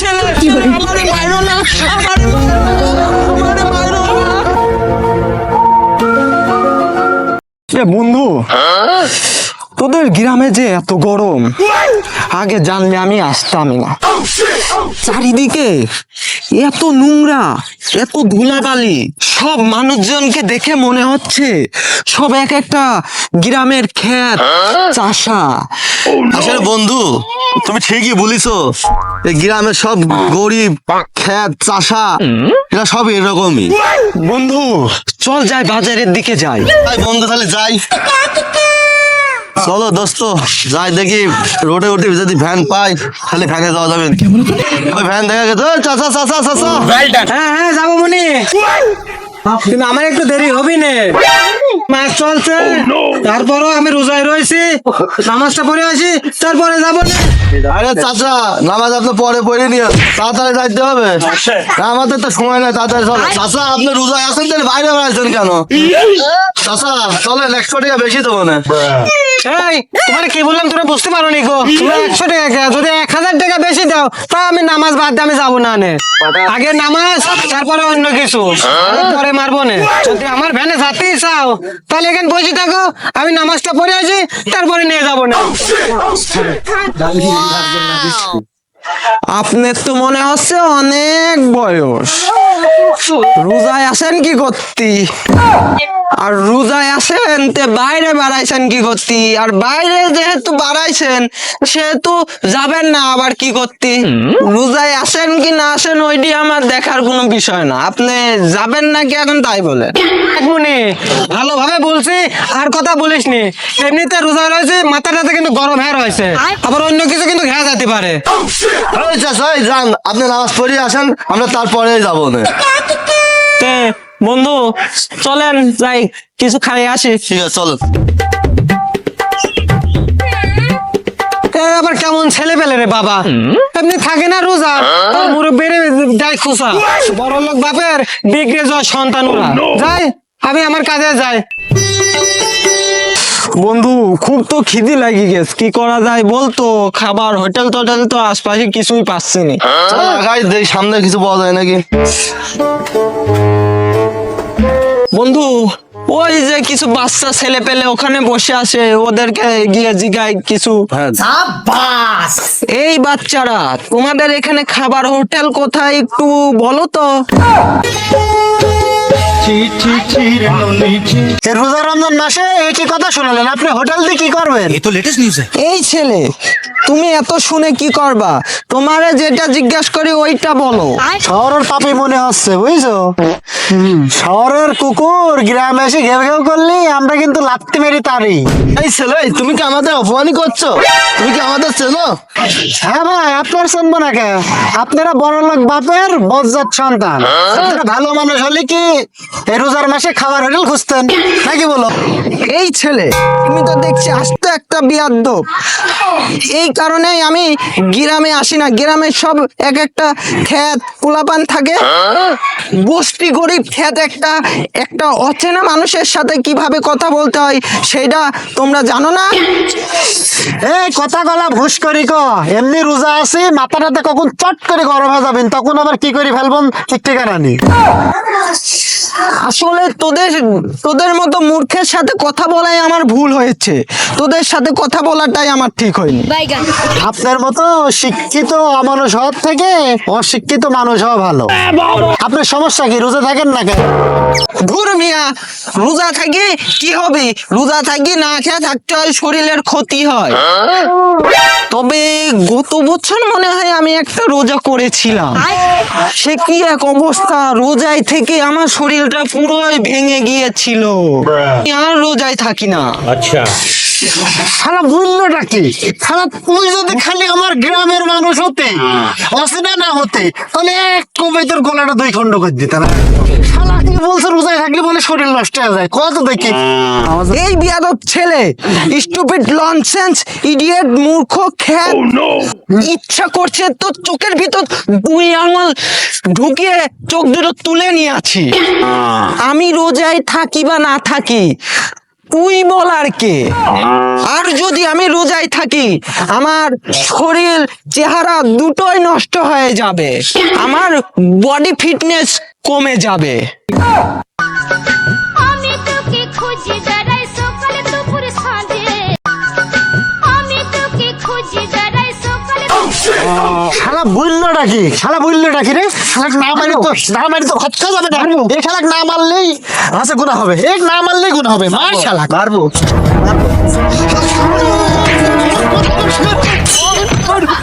ছেলে আমারে মাইরো না আমারে আমারে মাইরো না। বন্ধু তোদের গ্রামে যে এত গরম আগে জানলে আমি আসতামই না। চারিদিকে এত নোংরা এত ধুলাবালি সব মানুষজনকে দেখে মনে হচ্ছে সব এক একটা গ্রামের ক্ষেত চাষা। আসলে বন্ধু তুমি ঠিকই বলিছো। এই গ্রামের সব গরিব খ্যাত চাষা এরা সব এরকমই। বন্ধু চল যাই বাজারের দিকে যাই। তাই বন্ধু তাহলে যাই। চলো দোস্ত যাই দেখি রোডে উঠে যদি ভ্যান পাই তাহলে ভ্যানে যাওয়া যাবে। ওই ভ্যান দেখা গেছে। চাচা চাচা চাচা। হ্যাঁ হ্যাঁ যাব মনি। কিন্তু আমার একটু দেরি হবি নে। মাস চলছে। তারপরও আমি রোজায় রয়েছি। নামাজটা পড়ে আসি তারপরে যাব না। আরে চাচা নামাজ আপনি পরে পড়ে নিয়ে তাড়াতাড়ি যাইতে হবে। না, আমাদের তো সময় নাই তাড়াতাড়ি চলো। চাচা আপনি রোজায় আছেন তাহলে বাইরে বেড়াচ্ছেন কেন? চাচা চলেন একশো টাকা বেশি দেবো না। এই কি বললাম? বুঝতে যদি এক হাজার টাকা বেশি দাও আমি নামাজ বাদ আমি যাব না নে। আগে নামাজ, তারপরে অন্য কিছু। পরে মারবো যদি আমার ভ্যানে চাও, তাহলে থাকো। আমি নামাজটা পড়ে তারপরে নিয়ে যাব না। আপনার তো মনে হচ্ছে অনেক বয়স। রোজায় আসেন কি করতি? আর রোজায় আসেন তে বাইরে বাড়াইছেন কি করতি? আর বাইরে যেহেতু বাড়াইছেন সেহেতু যাবেন না আবার কি করতি? রোজায় আসেন কি না আসেন ওইটি আমার দেখার কোনো বিষয় না। আপনি যাবেন নাকি এখন তাই বলেন মনে ভালোভাবে বলছি আর কথা বলিস নি। এমনিতে রোজা রয়েছে মাথাটাতে কিন্তু গরম হ্যাঁ রয়েছে। আবার অন্য কিছু কিন্তু ঘেরা যেতে পারে। যান আপনি নামাজ পড়ে আসেন আমরা তারপরে যাব না। বন্ধু চলেন যাই কিছু খাই আসি। ঠিক আছে চলো। আবার কেমন ছেলে পেলে রে বাবা? এমনি থাকে না রোজা। তার দেয় খুশা। বড় লোক বাপের বিগড়ে যাওয়া সন্তান ওরা। যাই আমি আমার কাজে যাই। বন্ধু খুব তো খিদি লাগি গেছে। কি করা যায় বলতো? খাবার হোটেল টোটেল তো আশপাশে কিছুই পাচ্ছি না। চলো। সামনে কিছু পাওয়া যায় নাকি? বন্ধু ওই যে কিছু বাচ্চা ছেলে পেলে ওখানে বসে আসে ওদেরকে গিয়ে জিগায় কিছু। হ্যাঁ। এই বাচ্চারা তোমাদের এখানে খাবার হোটেল কোথায় একটু বলো তো? রোজা রমজান মাসে একই কথা শোনালেন আপনি হোটেল দিয়ে কি করবেন? এই তো লেটেস্ট নিউজ এই ছেলে তুমি এত শুনে কি করবা? তোমারে যেটা জিজ্ঞেস করি ওইটা বলো। শহরের পাপি মনে হচ্ছে বুঝছ? শহরের কুকুর গ্রামে এসে ঘেউ ঘেউ করলি আমরা কিন্তু লাত্তি মেরি তারি। এই ছেলে তুমি কি আমাদের অপমানই করছ? তুমি কি আমাদের চেনো? হ্যাঁ ভাই আপনার শুনব না কে? আপনারা বড় লোক বাপের বজ্জাত সন্তান। আপনারা ভালো মানুষ হলে কি এই রোজার মাসে খাবার হোটেল খুঁজতেন? নাকি বলো? এই ছেলে তুমি তো দেখছি আস্ত একটা বিয়াদ্দ। এই কারণেই আমি গ্রামে আসি না। গ্রামে সব এক একটা খ্যাত পোলাপান থাকে। গোষ্ঠী গরিব খ্যাত একটা একটা অচেনা মানুষের সাথে কীভাবে কথা বলতে হয় সেটা তোমরা জানো না? এই কথা গলা ভুস করি ক। এমনি রোজা আছি মাথাটাতে কখন চট করে গরম হয়ে যাবেন, তখন আবার কি করে ফেলবেন ঠিক ঠিকানা নেই। আসলে তোদের তোদের মতো মূর্খের সাথে কথা বলাই আমার ভুল হয়েছে। তোদের সাথে কথা বলাটাই আমার ঠিক হয়নি। আপনার মতো শিক্ষিত অমানুষ হওয়ার থেকে অশিক্ষিত মানুষ হওয়া ভালো। আপনার সমস্যা কি? রোজা থাকেন না কেন? ধুর মিয়া রোজা থাকি কি হবে? রোজা থাকি না খেয়ে থাকতে হয় শরীরের ক্ষতি হয়। তবে গত বছর মনে হয় আমি একটা রোজা করেছিলাম। সে কি এক অবস্থা? রোজায় থেকে আমার শরীরটা পুরোই ভেঙে গিয়েছিল। আর রোজায় থাকি না। সারা মূল্যটা কি? সারা তুই যদি খালি আমার গ্রামের মানুষ হতে অচেনা না হতে তাহলে এক কবে তোর গলাটা দুই খণ্ড করে দিতে না। শালা কি বলছে রোজায় থাকলে বলে শরীর নষ্ট হয়ে যায়? কত দেখি। এই বিয়াদব ছেলে স্টুপিড লনসেন্স ইডিয়েট মূর্খ খ্যাত ইচ্ছা করছে তো চোখের ভিতর দুই আঙুল ঢুকিয়ে চোখ দুটো তুলে নিয়ে আছি। আমি রোজায় থাকি বা না থাকি তুই বল আর কে? আর যদি আমি রোজাই থাকি, আমার শরীর, চেহারা দুটোই নষ্ট হয়ে যাবে। আমার বডি ফিটনেস কমে যাবে। শালা বলল নাকি শালা বললোটা নাকি রে? শালাক না মারি তো না মারি তো খচ্চা যাবে না। এই শালাক না মারলেই আছে গুণা হবে। এক না মারলেই গুণা হবে। মার শালাক মারবো। মারবো।